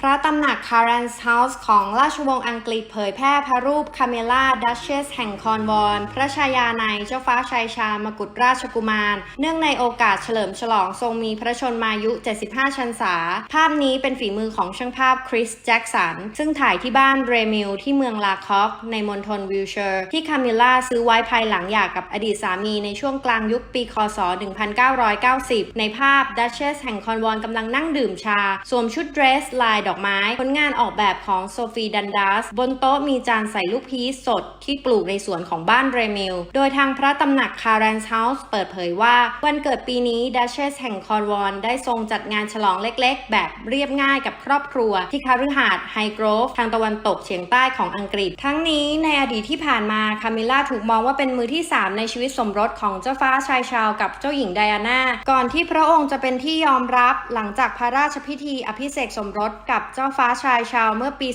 พระตำหนักคารันส์เฮาส์ของราชวงศ์อังกฤษเผยแพร่พระรูปคาเมล่าดัชเชสแห่งคอนวอลพระชายาในเจ้าฟ้าชายชามกุฎราชกุมาร เนื่องในโอกาสเฉลิมฉลองทรงมีพระชนมายุ 75 ชันษา ภาพนี้เป็นฝีมือของช่างภาพคริสแจ็กสัน ซึ่งถ่ายที่บ้านเรมิลที่เมืองลาคอกในมณฑลวิลเชอร์ ที่คาเมล่าซื้อไว้ภายหลังหย่ากับอดีตสามีในช่วงกลางยุคปีคศ 1990 ในภาพดัชเชสแห่งคอนวอลกำลังนั่งดื่มชา สวมชุดเดรสลายดอกไม้ ผลงานออกแบบของโซฟีดันดัส บนโต๊ะมีจานใส่ลูกพีชสดที่ปลูกในสวนของบ้านเรมิล โดยทางพระตำหนักคาร์ a นส์เฮาส์เปิดเผยว่า วันเกิดปีนี้ดัชเชสแห่งคอนวอลได้ทรงจัดงานฉลองเล็กๆ แบบเรียบง่ายกับครอบครัว ที่คาฤหาสน์ไฮโกรฟทางตะวันตกเฉียงใต้ของอังกฤษ ทั้งนี้ในอดีตที่ผ่านมาคามิล่าถูกมองว่าเป็นมือที่ 3 ในชีวิตสมรสของเจ้าฟ้าชายชาวกับเจ้าหญิงไดอาน่าก่อนที่พระองค์จะเป็นที่ยอมรับหลังจากพระราชพิธีอภิเษกสมรสกับเจ้าฟ้าชายชาวเมื่อปี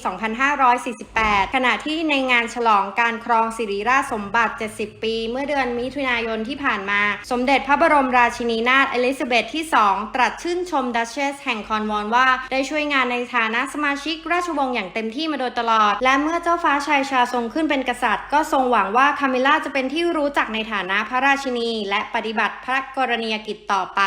2548 ขณะที่ในงานฉลองการครองสิริราชสมบัติ 70 ปี เมื่อเดือนมิถุนายนที่ผ่านมา สมเด็จพระบรมราชินีนาถเอลิซาเบธที่ 2 ตรัสชื่นชมดัชเชสแห่งคอนวอลว่า ได้ช่วยงานในฐานะสมาชิกราชวงศ์อย่างเต็มที่มาโดยตลอด และเมื่อเจ้าฟ้าชายชาทรงขึ้นเป็นกษัตริย์ ก็ทรงหวังว่าคามิล่าจะเป็นที่รู้จักในฐานะพระราชินี และปฏิบัติพระกรณียกิจต่อไป